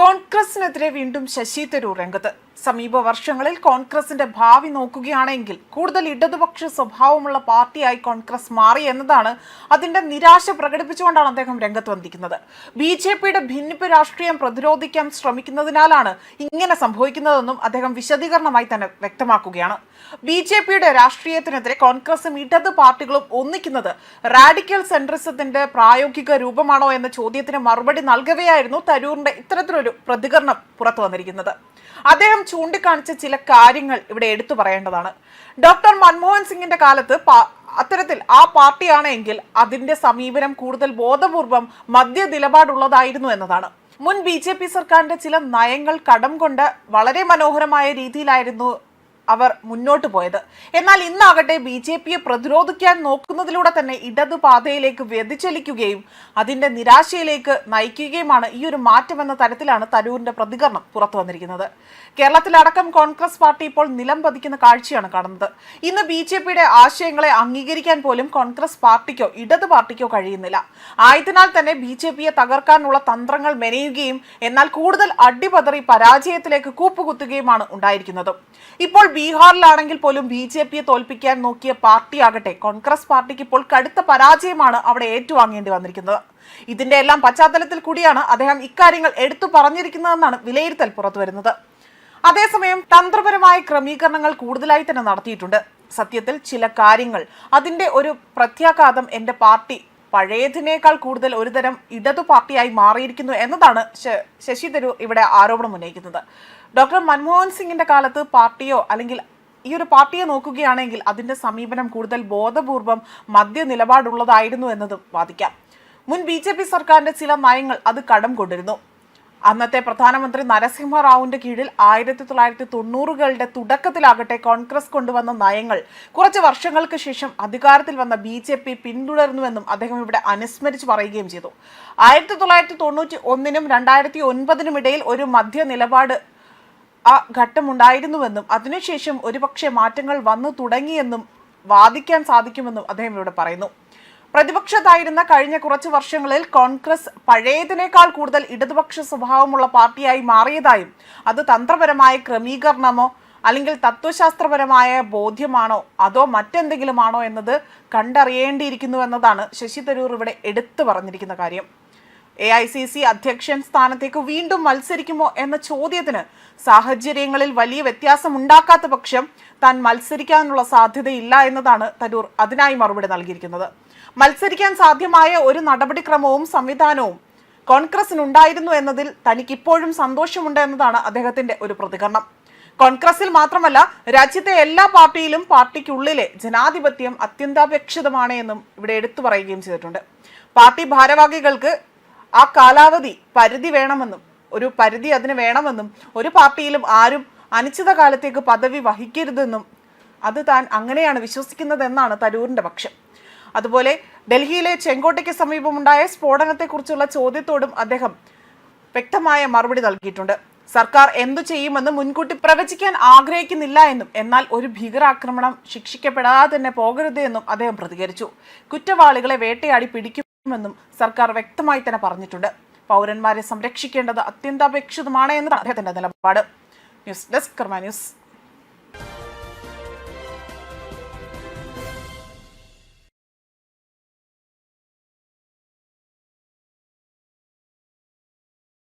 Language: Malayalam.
കോൺഗ്രസിനെതിരെ വീണ്ടും ശശി തരൂർ രംഗത്ത്. സമീപ വർഷങ്ങളിൽ കോൺഗ്രസിന്റെ ഭാവി നോക്കുകയാണെങ്കിൽ കൂടുതൽ ഇടതുപക്ഷ സ്വഭാവമുള്ള പാർട്ടിയായി കോൺഗ്രസ് മാറി എന്നതാണ് അതിന്റെ നിരാശ പ്രകടിപ്പിച്ചുകൊണ്ടാണ് അദ്ദേഹം രംഗത്ത് വന്നിരിക്കുന്നത്. ബി ജെ പിയുടെ ഭിന്നിപ്പ് രാഷ്ട്രീയം പ്രതിരോധിക്കാൻ ശ്രമിക്കുന്നതിനാലാണ് ഇങ്ങനെ സംഭവിക്കുന്നതെന്നും അദ്ദേഹം വിശദീകരണമായി തന്നെ വ്യക്തമാക്കുകയാണ്. ബി ജെ പിയുടെ രാഷ്ട്രീയത്തിനെതിരെ കോൺഗ്രസും ഇടത് പാർട്ടികളും ഒന്നിക്കുന്നത് റാഡിക്കൽ സെൻട്രിസത്തിന്റെ പ്രായോഗിക രൂപമാണോ എന്ന ചോദ്യത്തിന് മറുപടി നൽകവെയായിരുന്നു തരൂറിന്റെ ഇത്തരത്തിലൊരു പ്രതികരണം പുറത്തു വന്നിരിക്കുന്നത്. അദ്ദേഹം ചൂണ്ടിക്കാണിച്ച ചില കാര്യങ്ങൾ ഇവിടെ എടുത്തു പറയേണ്ടതാണ്. ഡോക്ടർ മൻമോഹൻ സിംഗിന്റെ കാലത്ത് അത്തരത്തിൽ ആ പാർട്ടിയാണ് എങ്കിൽ അതിന്റെ സമീപനം കൂടുതൽ ബോധപൂർവം മദ്യ നിലപാടുള്ളതായിരുന്നു എന്നതാണ്. മുൻ ബി സർക്കാരിന്റെ ചില നയങ്ങൾ കടം കൊണ്ട് വളരെ മനോഹരമായ രീതിയിലായിരുന്നു അവർ മുന്നോട്ട് പോയത്. എന്നാൽ ഇന്നാകട്ടെ ബി ജെ പിയെ പ്രതിരോധിക്കാൻ നോക്കുന്നതിലൂടെ തന്നെ ഇടതു പാതയിലേക്ക് വ്യതിചലിക്കുകയും അതിന്റെ നിരാശയിലേക്ക് നയിക്കുകയുമാണ് ഈ ഒരു മാറ്റമെന്ന തരത്തിലാണ് തരൂരിന്റെ പ്രതികരണം പുറത്തു വന്നിരിക്കുന്നത്. കേരളത്തിലടക്കം കോൺഗ്രസ് പാർട്ടി ഇപ്പോൾ നിലം പതിക്കുന്ന കാഴ്ചയാണ് കാണുന്നത്. ഇന്ന് ബി ജെ പിയുടെ ആശയങ്ങളെ അംഗീകരിക്കാൻ പോലും കോൺഗ്രസ് പാർട്ടിക്കോ ഇടതു പാർട്ടിക്കോ കഴിയുന്നില്ല. ആയതിനാൽ തന്നെ ബി ജെ പിയെ തകർക്കാനുള്ള തന്ത്രങ്ങൾ മെനയുകയും എന്നാൽ കൂടുതൽ അടിപതറി പരാജയത്തിലേക്ക് കൂപ്പുകുത്തുകയുമാണ് ഉണ്ടായിരിക്കുന്നത്. ഇപ്പോൾ ബീഹാറിലാണെങ്കിൽ പോലും ബി ജെ പിയെ തോൽപ്പിക്കാൻ നോക്കിയ പാർട്ടിയാകട്ടെ കോൺഗ്രസ് പാർട്ടിക്ക് ഇപ്പോൾ കടുത്ത പരാജയമാണ് അവിടെ ഏറ്റുവാങ്ങേണ്ടി വന്നിരിക്കുന്നത്. ഇതിന്റെ എല്ലാം പശ്ചാത്തലത്തിൽ കൂടിയാണ് അദ്ദേഹം ഇക്കാര്യങ്ങൾ എടുത്തു പറഞ്ഞിരിക്കുന്നതെന്നാണ് വിലയിരുത്തൽ പുറത്തുവരുന്നത്. അതേസമയം തന്ത്രപരമായ ക്രമീകരണങ്ങൾ കൂടുതലായി തന്നെ നടത്തിയിട്ടുണ്ട്. സത്യത്തിൽ ചില കാര്യങ്ങൾ അതിന്റെ ഒരു പ്രത്യാഘാതം എന്റെ പാർട്ടി പഴയതിനേക്കാൾ കൂടുതൽ ഒരുതരം ഇടതു പാർട്ടിയായി മാറിയിരിക്കുന്നു എന്നതാണ് ശശി തരൂർ ഇവിടെ ആരോപണം ഉന്നയിക്കുന്നത്. ഡോക്ടർ മൻമോഹൻ സിംഗിന്റെ കാലത്ത് പാർട്ടിയോ അല്ലെങ്കിൽ ഈ ഒരു പാർട്ടിയെ നോക്കുകയാണെങ്കിൽ അതിന്റെ സമീപനം കൂടുതൽ ബോധപൂർവം മദ്യ നിലപാടുള്ളതായിരുന്നു എന്നതും വാദിക്കാം. മുൻ ബി സർക്കാരിന്റെ ചില നയങ്ങൾ അത് കടം കൊണ്ടിരുന്നു. അന്നത്തെ പ്രധാനമന്ത്രി നരസിംഹറാവുവിന്റെ കീഴിൽ ആയിരത്തി തൊള്ളായിരത്തി തൊണ്ണൂറുകളുടെ തുടക്കത്തിലാകട്ടെ കോൺഗ്രസ് കൊണ്ടുവന്ന നയങ്ങൾ. കുറച്ച് വർഷങ്ങൾക്ക് ശേഷം അധികാരത്തിൽ വന്ന ബി ജെ പി പിന്തുടർന്നുവെന്നും അദ്ദേഹം ഇവിടെ അനുസ്മരിച്ച് പറയുകയും ചെയ്തു. ആയിരത്തി തൊള്ളായിരത്തി തൊണ്ണൂറ്റി ഒന്നിനും രണ്ടായിരത്തി ഒൻപതിനും ഇടയിൽ ഒരു മധ്യ നിലപാട് ആ ഘട്ടമുണ്ടായിരുന്നുവെന്നും അതിനുശേഷം ഒരുപക്ഷെ മാറ്റങ്ങൾ വന്നു തുടങ്ങിയെന്നും വാദിക്കാൻ സാധിക്കുമെന്നും അദ്ദേഹം ഇവിടെ പറയുന്നു. പ്രതിപക്ഷത്തായിരുന്ന കഴിഞ്ഞ കുറച്ച് വർഷങ്ങളിൽ കോൺഗ്രസ് പഴയതിനേക്കാൾ കൂടുതൽ ഇടതുപക്ഷ സ്വഭാവമുള്ള പാർട്ടിയായി മാറിയതായും അത് തന്ത്രപരമായ ക്രമീകരണമോ അല്ലെങ്കിൽ തത്വശാസ്ത്രപരമായ ബോധ്യമാണോ അതോ മറ്റെന്തെങ്കിലുമാണോ എന്നത് കണ്ടറിയേണ്ടിയിരിക്കുന്നു എന്നതാണ് ശശി തരൂർ ഇവിടെ എടുത്തു പറഞ്ഞിരിക്കുന്ന കാര്യം. എ ഐ സി സി അധ്യക്ഷൻ സ്ഥാനത്തേക്ക് വീണ്ടും മത്സരിക്കുമോ എന്ന ചോദ്യത്തിന് സാഹചര്യങ്ങളിൽ വലിയ വ്യത്യാസം ഉണ്ടാക്കാത്ത പക്ഷം താൻ മത്സരിക്കാനുള്ള സാധ്യതയില്ല എന്നതാണ് തരൂർ അതിനായി മറുപടി നൽകിയിരിക്കുന്നത്. മത്സരിക്കാൻ സാധ്യമായ ഒരു നടപടിക്രമവും സംവിധാനവും കോൺഗ്രസിന് ഉണ്ടായിരുന്നു എന്നതിൽ തനിക്കിപ്പോഴും സന്തോഷമുണ്ട് എന്നതാണ് അദ്ദേഹത്തിന്റെ ഒരു പ്രതികരണം. കോൺഗ്രസിൽ മാത്രമല്ല രാജ്യത്തെ എല്ലാ പാർട്ടിയിലും പാർട്ടിക്കുള്ളിലെ ജനാധിപത്യം അത്യന്താപേക്ഷിതമാണ് എന്നും ഇവിടെ എടുത്തു പറയുകയും ചെയ്തിട്ടുണ്ട്. പാർട്ടി ഭാരവാഹികൾക്ക് ആ കാലാവധി പരിധി വേണമെന്നും ഒരു പരിധി അതിന് വേണമെന്നും ഒരു പാർട്ടിയിലും ആരും അനിശ്ചിത കാലത്തേക്ക് പദവി വഹിക്കരുതെന്നും അത് താൻ അങ്ങനെയാണ് വിശ്വസിക്കുന്നതെന്നാണ് തരൂരിന്റെ പക്ഷം. അതുപോലെ ഡൽഹിയിലെ ചെങ്കോട്ടയ്ക്ക് സമീപമുണ്ടായ സ്ഫോടനത്തെക്കുറിച്ചുള്ള ചോദ്യത്തോടും അദ്ദേഹം വ്യക്തമായ മറുപടി നൽകിയിട്ടുണ്ട്. സർക്കാർ എന്തു ചെയ്യുമെന്ന് മുൻകൂട്ടി പ്രവചിക്കാൻ ആഗ്രഹിക്കുന്നില്ല എന്നും എന്നാൽ ഒരു ഭീകരാക്രമണം ശിക്ഷിക്കപ്പെടാതെ തന്നെ പോകരുത് എന്നും അദ്ദേഹം പ്രതികരിച്ചു. കുറ്റവാളികളെ വേട്ടയാടി പിടിക്കുമെന്നും സർക്കാർ വ്യക്തമായി തന്നെ പറഞ്ഞിട്ടുണ്ട്. പൗരന്മാരെ സംരക്ഷിക്കേണ്ടത് അത്യന്താപേക്ഷിതമാണ് എന്നതാണ് അദ്ദേഹത്തിന്റെ നിലപാട്. News desk Karma News.